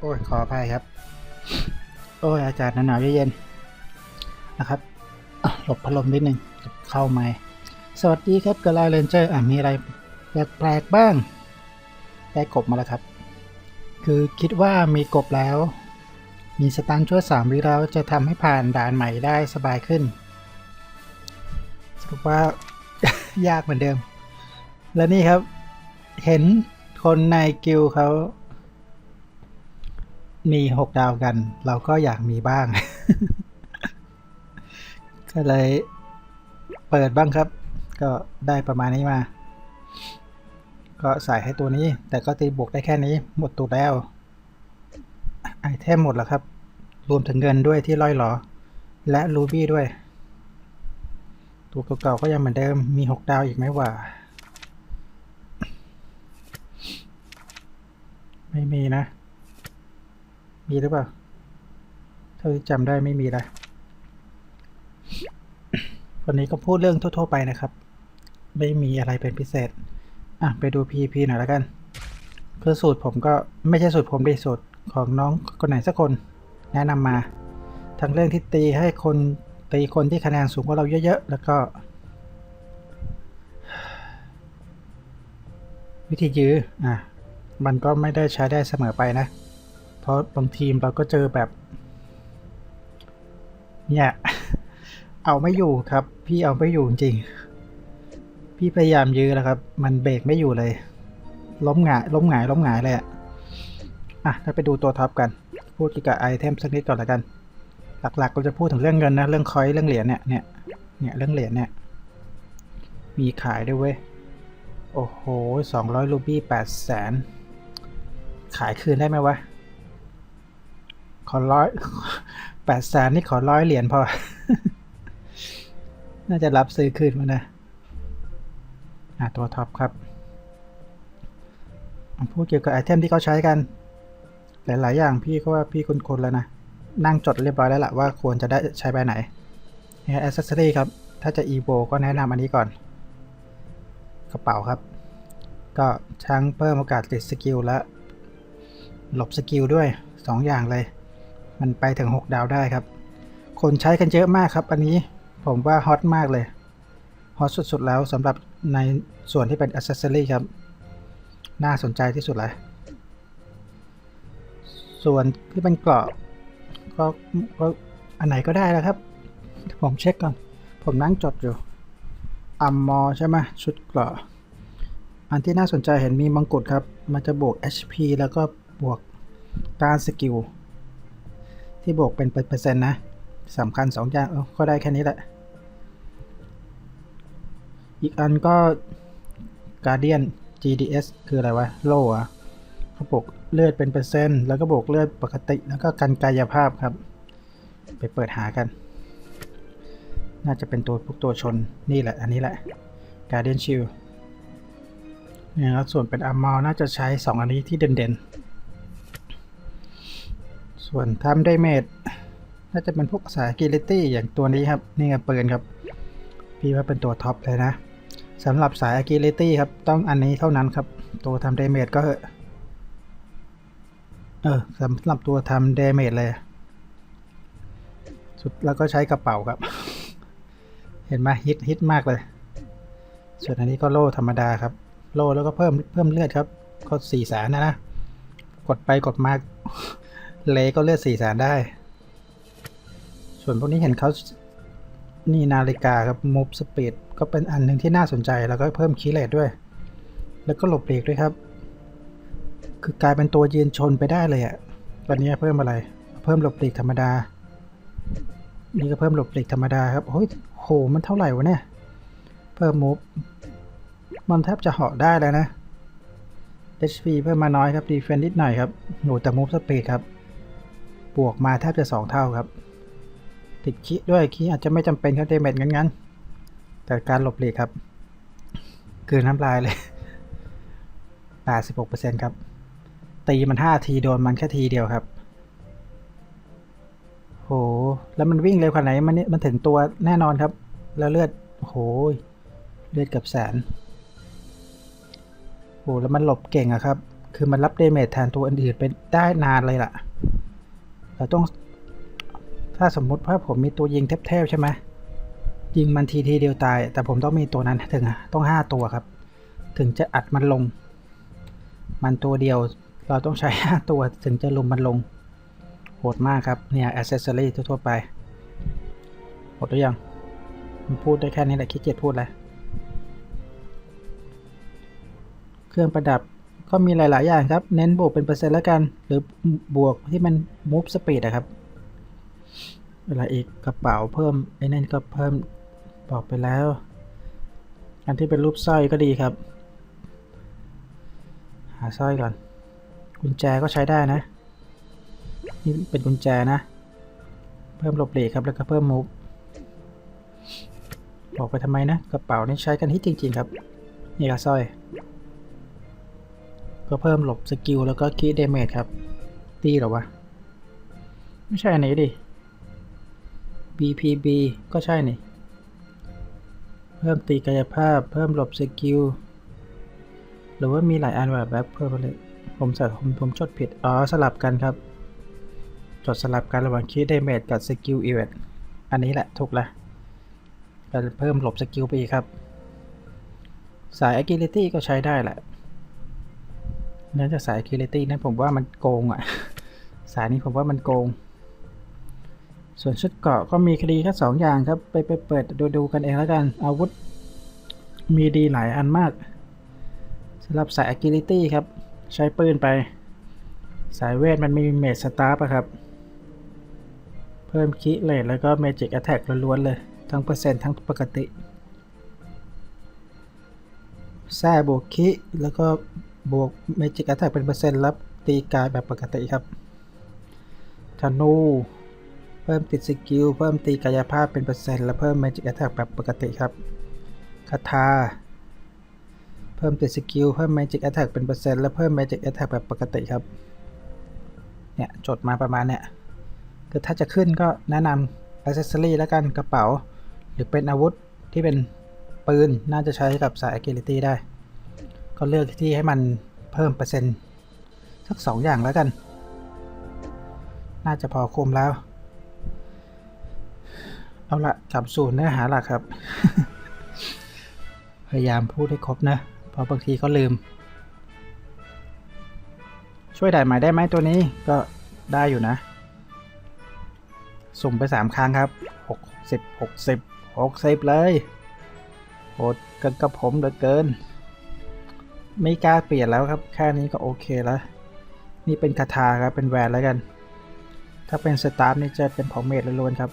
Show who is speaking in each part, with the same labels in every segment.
Speaker 1: โอ้ยขออภัยครับ โอ้ยอากาศหนาวเย็นๆนะครับหลบพัดลมนิดนึงเข้าไม้สวัสดีครับกระไลเรนเจอร์อะมีอะไรแปลกๆบ้าง ได้กบมาแล้วครับ คือคิดว่ามีกบแล้ว มีสตันชั่วสามวิแล้วจะทำให้ผ่านด่านใหม่ได้สบายขึ้นสรุปว่ายากเหมือนเดิม และนี่ครับ เห็นคนในกิลเขา มีหกดาวกัน เราก็อยากมีบ้าง ก็เลยเปิดบ้างครับ ก็ได้ประมาณนี้มา ก็ใส่ให้ตัวนี้ แต่ก็ตีบวกได้แค่นี้ หมดตัวแล้ว ไอเทมหมดแล้วครับ รวมถึงเงินด้วยที่ล่อยหลอ และรูบี้ด้วย ตัวเก่าๆก็ยังเหมือนเดิม มีหกดาวอีกไหมวะไม่มีนะ มีหรือเปล่า เท่าที่จำได้ไม่มีละวันนี้ก็พูดเรื่องทั่ว ๆ ไปนะครับ ไม่มีอะไรเป็นพิเศษ อะ ไปดู PP หน่อยแล้วกัน คือสูตรผมก็ไม่ใช่สูตรผมดิสูตรของน้องคนไหนสักคน แนะนำมา ทั้งเรื่องที่ตีให้คนตีคนที่คะแนนสูงกว่าเราเยอะๆ แล้วก็ วิธียื้ออะ มันก็ไม่ได้ใช้ได้เสมอไปนะ เพราะบางทีมเราก็เจอแบบ เนี่ย เอาไม่อยู่ครับ พี่เอาไม่อยู่จริง พี่พยายามยื้อแล้วครับ มันเบรกไม่อยู่เลย ล้มหงายล้มหงายล้มหงายเลยอะอะถ้าไปดูตัวท็อปกัน พูดเกี่ยวกับไอเทมสักนิดก่อนละกัน หลักๆก็จะพูดถึงเรื่องเงินนะ เรื่องคอยเรื่องเหรียญเนี่ยเนี่ยเนี่ยเรื่องเหรียญเนี่ย มีขายด้วยเว้ย โอ้โหสองร้อยรูบี้แปดแสนขายคืนได้ไหมวะ ขอร้อยแปดแสนนี่ขอร้อยเหรียญพอ น่าจะรับซื้อคืนมานะอะตัวท็อปครับพูดเกี่ยวกับไอเทมที่เขาใช้กัน หลาย ๆ อย่างพี่ก็ว่าพี่คุ้นๆแล้วนะ นั่งจดเรียบร้อยแล้วล่ะว่าควรจะได้ใช้ใบไหนเนี่ยแอ c เซสซอรี่ครับ ถ้าจะ e v o ก็แนะนำอันนี้ก่อน กระเป๋าครับ ก็ทั้งเพิ่มโอกาสติดสกิลและหลบสกิลด้วย 2 อย่างเลย มันไปถึง 6 ดาวได้ครับ คนใช้กันเยอะมากครับ อันนี้ผมว่าฮอตมากเลย ฮอตสุดๆแล้วสำหรับในส่วนที่เป็นอ c เซสซอรี่ครับ น่าสนใจที่สุดเลย ส่วนที่เป็นเกราะก็ก็อันไหนก็ได้แล้วครับ ผมเช็คก่อน ผมนั่งจดอยู่ อัมมอใช่ไหมชุดเกราะ อันที่น่าสนใจเห็นมีมังกรครับ มันจะบวก HP แล้วก็บวกการสกิล ที่บวกเป็นเปอร์เซ็นต์นะสำคัญ 2 อย่างก็ได้แค่นี้แหละ อีกอันก็ Guardian GDS คืออะไรวะ โล่อะเขาบวกเลือดเป็นเปอร์เซ็นต์ แล้วก็บวกเลือดปกติ แล้วก็กันกายภาพครับ ไปเปิดหากัน น่าจะเป็นตัวพวกตัวชนนี่แหละ อันนี้แหละ Guardian Shield เนี่ยครับส่วนเป็นอาร์มอลน่าจะใช้ 2 อันนี้ที่เด่นๆ ส่วนทำได้เมดน่าจะเป็นพวกสายกิลิตี้อย่างตัวนี้ครับ นี่ไงปืนครับ พี่ว่าเป็นตัวท็อปเลยนะสำหรับสาย agility ครับ ต้องอันนี้เท่านั้นครับ ตัวทำ damage ก็เออสำหรับตัวทำ damage เลย สุดแล้วก็ใช้กระเป๋าครับ เห็นไหมฮิตฮิตมากเลย ส่วนอันนี้ก็โล่ธรรมดาครับ โล่แล้วก็เพิ่มเพิ่มเลือดครับ ก็สี่แสนนะนะ กดไปกดมา เลก็เลือดสี่แสนได้ ส่วนพวกนี้เห็นเขานี่นาฬิกาครับ move speed ก็เป็นอันหนึ่งที่น่าสนใจแล้วก็เพิ่มคีเลทด้วย แล้วก็หลบเบรกด้วยครับ คือกลายเป็นตัวยืนชนไปได้เลยอะ่ะตอนนี้เพิ่มอะไร เพิ่มหลบเบรกธรรมดา นี่ก็เพิ่มหลบเบรกธรรมดาครับโอ้ยโหมันเท่าไหร่วะเนี่ย เพิ่ม move มันแทบจะเหาะได้แล้วนะ HP เพิ่มมาน้อยครับ defense นิดหน่อยครับโหแต่ move speed ครับ บวกมาแทบจะ 2 เท่าครับ ติดคีด้วยคีอาจจะไม่จำเป็นครับเดเมจงั้นๆแต่การหลบหลีกครับ คือน้ำลายเลย 86%ครับ ตีมัน 5 ทีโดนมันแค่ทีเดียวครับโห แล้วมันวิ่งเร็วขนาดไหนมันนี่มันถึงตัวแน่นอนครับ แล้วเลือดโหเลือดเกับแสนโหแล้วมันหลบเก่งอะครับคคือมันรับเดเมจแทนตัวอื่นๆไปได้นานเลยล่ะ เราต้อง ถ้าสมมุติว่าผมมีตัวยิงเทพๆใช่ไหมยิงมันทีทีเดียวตาย แต่ผมต้องมีตัวนั้นถึงอะต้องห้าตัวครับ ถึงจะอัดมันลง มันตัวเดียวเราต้องใช้ห้าตัวถึงจะลุมมันลง โหดมากครับ เนี่ยอ c เซสซอรี่ทั่วๆไป หมดหรือยังมันพูดได้แค่นี้แหละขี้เกียจพูดแล้ว เครื่องประดับ ก็มีหลาย ๆ อย่างครับ เน้นบวกเป็นเปอร์เซ็นต์แล้วกัน หรือบวกที่มัน move speed อะครับเวลาอีกกระเป๋าเพิ่มไอ้นั่นก็เพิ่มบอกไปแล้ว อันที่เป็นรูปสร้อยก็ดีครับ หาสร้อยก่อน กุญแจก็ใช้ได้นะ นี่เป็นกุญแจนะ เพิ่มหลบหลีกครับแล้วก็เพิ่มมูฟบอกไปทำไมนะ กระเป๋านี่ใช้กันฮิตจริง ๆ ครับ นี่ก็สร้อย ก็เพิ่มหลบสกิลแล้วก็คีเดเมจครับ ตีหรอวะ ไม่ใช่อันนี้ดิ BPB ก็ใช่นี่ เพิ่มตีกายภาพ เพิ่มหลบสกิล หรือว่ามีหลายอันแบบแบบเพิ่มไปเลย ผมใส่ผมผมจดผิด อ๋อ สลับกันครับ จดสลับกันระหว่างคีย์เดเมจกับสกิลอีเวนต์อันนี้แหละถูกละก็เพิ่มหลบสกิลไปอีกครับ สาย agility ก็ใช้ได้แหละ นื่องจากสาย agility นั้นผมว่ามันโกงอะ สายนี้ผมว่ามันโกง ส่วนชุดเกาะก็มีคดีแค่สองอย่างครับ ไปไปเปิดดูดูกันเองแล้วกัน อาวุธ มีดีหลายอันมากสำหรับสาย agility ครับ ใช้ปืนไป สายเวทมันมีเมจสตาร์ปะครับ เพิ่มคิเลทแล้วก็เมจิกแอ t แทกล้วนๆเลย ทั้งเปอร์เซ็นต์ทั้งปกติแซ่บวกคิแล้วก็ บวกเมจิกแอ t แทกเป็นเปอร์เซ็นต์แล้วตีกายแบบปกติครับธนูเพิ่มติดสกิลเพิ่มตีกายภาพเป็นเปอร์เซ็นต์และเพิ่มเมจิกแอ t แทกแบบปกติครับคาถาเพิ่มติดสกิลเพิ่ม Magic Attack เป็นเปอร์เซ็นต์และเพิ่ม Magic Attack แบบปกติครับเนี่ยจดมาประมาณเนี่ยคือถ้าจะขึ้นก็แนะนำ Accessory แล้วกันกระเป๋า หรือเป็นอาวุธที่เป็นปืนน่าจะใช้กับสาย Agility ได้ ก็เลือกที่ให้มันเพิ่มเปอร์เซ็นต์สักสองอย่างแล้วกัน น่าจะพอคุมแล้ว เอาละกลับสู่เนื้อหาหลักครับ พยายามพูดให้ครบนะ เพราะบางทีก็ลืม ช่วยได้ไหมได้ไหมตัวนี้ก็ได้อยู่นะ สุ่มไปสามครั้งครับหกสิบหกสิบหกสิบเลยโหดกันกับผมเหลือเกิน ไม่กล้าเปลี่ยนแล้วครับ แค่นี้ก็โอเคแล้ว นี่เป็นคาถาครับ เป็นแวนแล้วกัน ถ้าเป็นสตาร์นี่จะเป็นของเมดล้วนๆครับ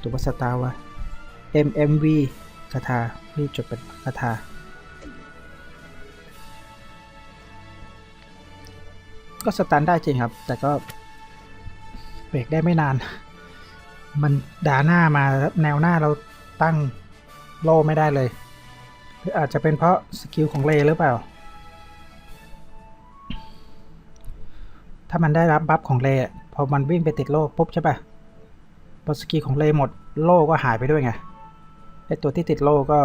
Speaker 1: ตัวว่าสตาร์วะ MMV คาถารีบจดเป็นคาถาก็สตันได้จริงครับ แต่ก็เบรกได้ไม่นาน มันด่าหน้ามาแนวหน้าเราตั้งโล่ไม่ได้เลย รืออาจจะเป็นเพราะสกิลของเลหรือเปล่า ถ้ามันได้รับบัฟของเลพอมันวิ่งไปติดโล่ปุ๊บใช่ปะพอสกิลของเลหมดโล่ก็หายไปด้วยไงไอตัวที่ติดโล่ก็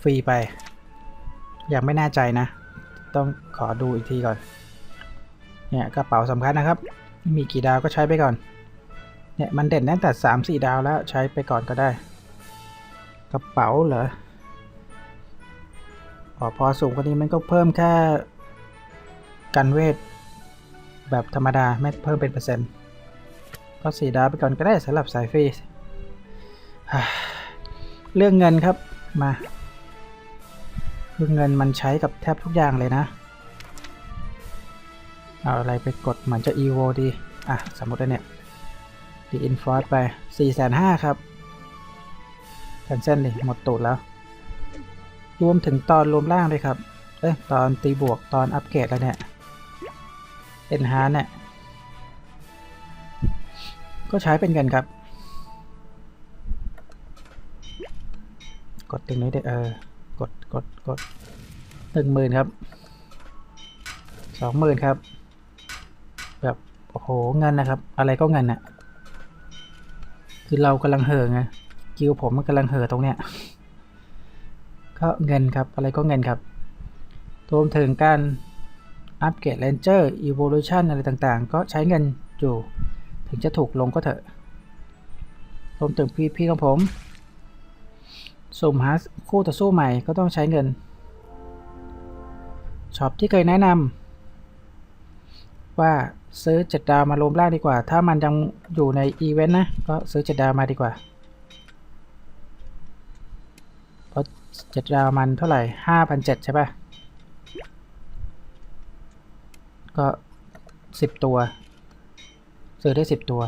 Speaker 1: ฟรีไป ยังไม่แน่ใจนะ ต้องขอดูอีกทีก่อน เนี่ยกระเป๋าสำคัญนะครับ มีกี่ดาวก็ใช้ไปก่อน เนี่ยมันเด่นตั้งแต่สามสี่ดาวแล้วใช้ไปก่อนก็ได้ กระเป๋าเหรอ ออพอสูงกว่านี้มันก็เพิ่มแค่กันเวท แบบธรรมดาไม่เพิ่มเป็นเปอร์เซ็นต์ ก็สี่ดาวไปก่อนก็ได้สำหรับสายฟรีเรื่องเงินครับมาเรื่อเงินมันใช้กับแทบทุกอย่างเลยนะ เอาอะไรไปกดเหมือนจะ evo ดี อะ สมมติเนี่ยดีอินฟอร์ไป4ี่แสนห้าครับแคนเซิลดิหมดตูดแล้ว รวมถึงตอนรวมล่างเลยครับ เอ้ยตอนตีบวกตอนอัปเกรดแล้วเนี่ยเอ็นฮาร์เนี่ยก็ใช้เป็นเงินครับ กดตรงนี้ได้เออกดกดกดหนึ่งหมื่นครับสองหมื่นครับ แบบโอ้โหเงินนะครับ อะไรก็เงินน่ะคือเรากำลังเห่อไงกิวผมมันกำลังเห่อตรงเนี้ย ก็เงินครับ อะไรก็เงินครับ รวมถึงการอัปเกรด Ranger Evolution อะไรต่างๆ ก็ใช้เงินอยู่ ถึงจะถูกลงก็เถอะรวมถึงพี่พี่ของผม สุ่มหาคู่ต่อสู้ใหม่ก็ต้องใช้เงินช็อปที่เคยแนะนำว่าซื้อเจ็ดดาวมารวมล่างดีกว่า ถ้ามันยังอยู่ในอีเวนต์นะ ก็ซื้อเจ็ดดาวมาดีกว่า เจ็ดดาวมันเท่าไหร่ห้าพันเจ็ดใช่ปะก็สิบตัว ซื้อได้สิบตัว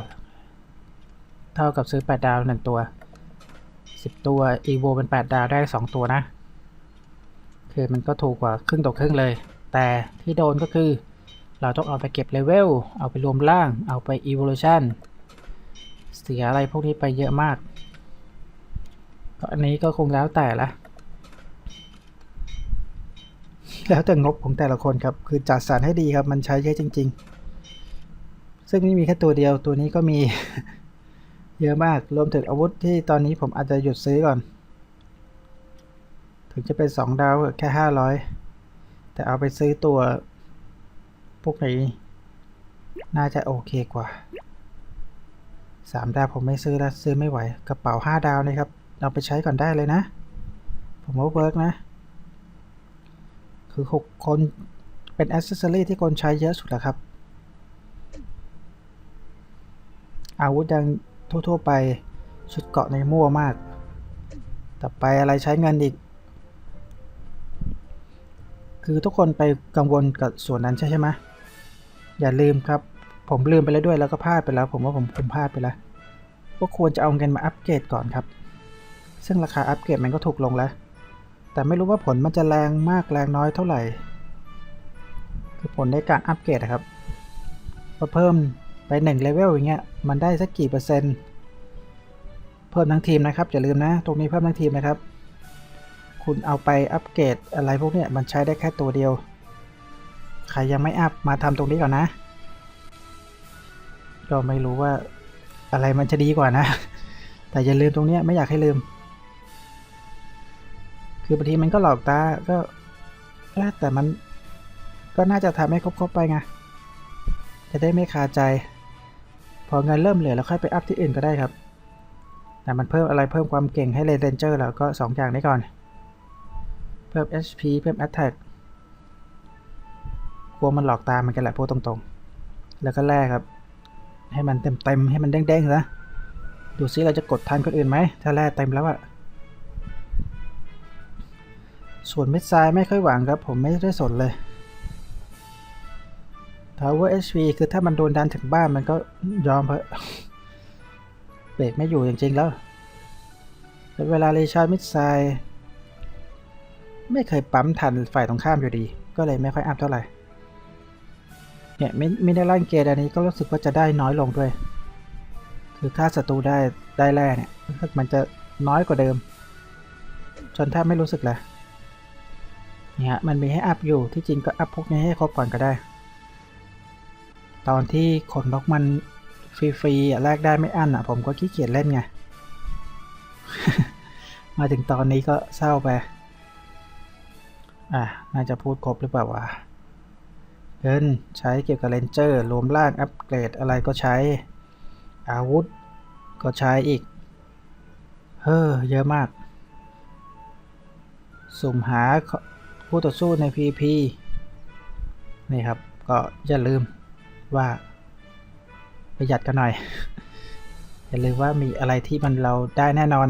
Speaker 1: เท่ากับซื้อแปดดาวหนึ่งตัวสิบตัวอีโวเป็นแปดดาวได้สองตัวนะ คือมันก็ถูกกว่าครึ่งต่อครึ่งเลย แต่ที่โดนก็คือเราต้องเอาไปเก็บเลเวล เอาไปรวมล่าง เอาไป evolution เสียอะไรพวกนี้ไปเยอะมาก ก็อันนี้ก็คงแล้วแต่ละ แล้วแต่งบของแต่ละคนครับ คือจัดสรรให้ดีครับ มันใช้เยอะจริง ๆ ซึ่งไม่มีแค่ตัวเดียวตัวนี้ก็มี เยอะมาก รวมถึงอาวุธที่ตอนนี้ผมอาจจะหยุดซื้อก่อน ถึงจะเป็น 2 ดาวแค่ 500 แต่เอาไปซื้อตัว พวกนี้น่าจะโอเคกว่า 3 ดาวผมไม่ซื้อแล้วซื้อไม่ไหว กระเป๋า 5 ดาวนะครับ เอาไปใช้ก่อนได้เลยนะ ผมว่าเวิร์กนะ คือ6คนเป็นอ c เซสซอรีที่คนใช้เยอะสุดแล้วครับ อาวุธยังทั่ว ๆ ไปชุดเกาะในมั่วมาก ต่อไปอะไรใช้เงินอีก คือทุกคนไปกังวลกับส่วนนั้นใช่ไหมอย่าลืมครับ ผมลืมไปแล้วด้วยแล้วก็พลาดไปแล้ว ผมว่าผมผมพลาดไปแล้วว่าควรจะเอาเงินมาอัปเกรดก่อนครับ ซึ่งราคาอัปเกรดมันก็ถูกลงแล้ว แต่ไม่รู้ว่าผลมันจะแรงมากแรงน้อยเท่าไหร่ คือผลในการอัปเกรดครับพอเพิ่มไปหนึ่งเลเวลอย่างเงี้ยมันได้สักกี่เปอร์เซ็นต์ เพิ่มทั้งทีมนะครับอย่าลืมนะตรงนี้เพิ่มทั้งทีมนะครับ คุณเอาไปอัปเกรดอะไรพวกเนี้ยมันใช้ได้แค่ตัวเดียว ใครยังไม่อัพมาทำตรงนี้ก่อนนะก็ไม่รู้ว่าอะไรมันจะดีกว่านะ แต่อย่าลืมตรงเนี้ยไม่อยากให้ลืม คือบางทีมันก็หลอกตาก็แต่มันก็น่าจะทำให้ครบๆไปไง จะได้ไม่คาใจ พอเงินเริ่มเหลือแล้วค่อยไปอัพที่อื่นก็ได้ครับ แต่มันเพิ่มอะไรเพิ่มความเก่งให้เลนเจอร์แล้วก็ 2 อย่างนี้ก่อน เพิ่ม HP เพิ่ม Attack กลัวมันหลอกตามมันกันแหละพูดตรงๆ แล้วก็แลกครับ ให้มันเต็มๆให้มันเด้งๆซะดูซิเราจะกดทันคนอื่นไหมถ้าแลกเต็มแล้วอะ ส่วนเม็ดทรายไม่ค่อยหวังครับ ผมไม่ได้สนเลย Tower HP คือถ้ามันโดนดันถึงบ้านมันก็ยอมเพอะเบรกไม่อยู่จริงๆแล้ว เวลาเลชาร์มิดไซไม่เคยปั๊มทันฝ่ายตรงข้ามอยู่ดี ก็เลยไม่ค่อยอัพเท่าไหร่ เนี่ยมิมิได้ล่นเกตอันนี้ก็รู้สึกว่าจะได้น้อยลงด้วย คือค่าศัตรูได้ได้แร่เนี่ยมันจะน้อยกว่าเดิม จนแทบไม่รู้สึกเลย เนี่ยมันมีให้อัพอยู่ที่จริงก็อัพพวกนี้ให้ครบก่อนก็ได้ ตอนที่ขนนกมันฟรีๆแลกได้ไม่อั้นอะ ผมก็ขี้เกียจเล่นไง มาถึงตอนนี้ก็เศร้าไป อะ น่าจะพูดครบหรือเปล่าวะเงินใช้เกี่ยวกับเลนเจอร์ รวมร่างอัปเกรดอะไรก็ใช้ อาวุธ ก็ใช้อีก เฮ้อ เยอะมาก สุ่มหา ผู้ต่อสู้ใน PVP นี่ครับ ก็อย่าลืมว่าประหยัดกันหน่อย อย่าลืมว่ามีอะไรที่มันเราได้แน่นอน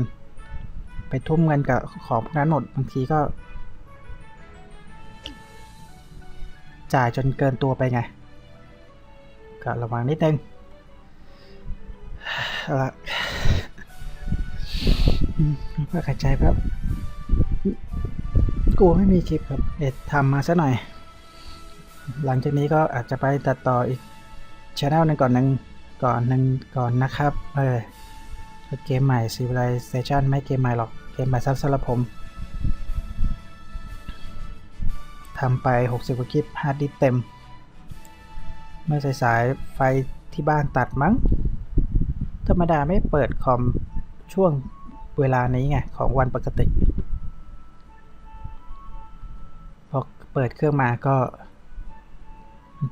Speaker 1: ไปทุ่มเงินกับของพวกนั้นหมดบางทีก็ จ่ายจนเกินตัวไปไง ก็ระวังนิดนึงเอาละก็หายใจครับ กูไม่มีคลิปครับ เอ็ดทำมาซะหน่อย หลังจากนี้ก็อาจจะไปตัดต่ออีกช anel หนึ่งก่อนหนึ่งก่อนหนึ่งก่อนนะครับ เออเกมใหม่ Civilization ไม่เกมใหม่หรอก เกมใหม่ซับสำหรับผมทำไป 60 กว่าคลิปฮาร์ดดิสเต็ม เมื่อสายๆไฟที่บ้านตัดมั้ง ธรรมดาไม่เปิดคอมช่วงเวลานี้ไง ของวันปกติ เปิดเครื่องมาก็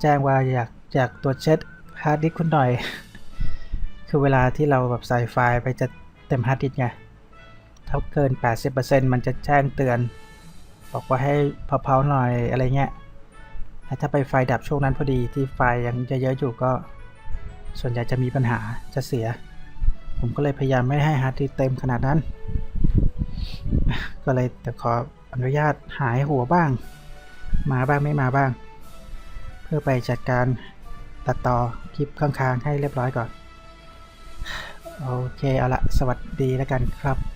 Speaker 1: แจ้งว่าอยากอยากตรวจเช็คฮาร์ดดิสก์คุณหน่อย คือเวลาที่เราแบบใส่ไฟล์ไปจะเต็มฮาร์ดดิสก์ไงถ้าเกิน 80%มันจะแจ้งเตือน บอกว่าให้เผาๆหน่อยอะไรเงี้ยแต่ถ้าไปไฟดับช่วงนั้นพอดีที่ไฟยังเยอะๆอยู่ก็ ส่วนใหญ่จะมีปัญหาจะเสีย ผมก็เลยพยายามไม่ให้ฮาร์ดดิสก์เต็มขนาดนั้น ก็เลยแต่ขออนุญาตหายหัวบ้าง มาบ้างไม่มาบ้าง เพื่อไปจัดการตัดต่อคลิปข้างๆให้เรียบร้อยก่อน โอเค เอาละสวัสดีแล้วกันครับ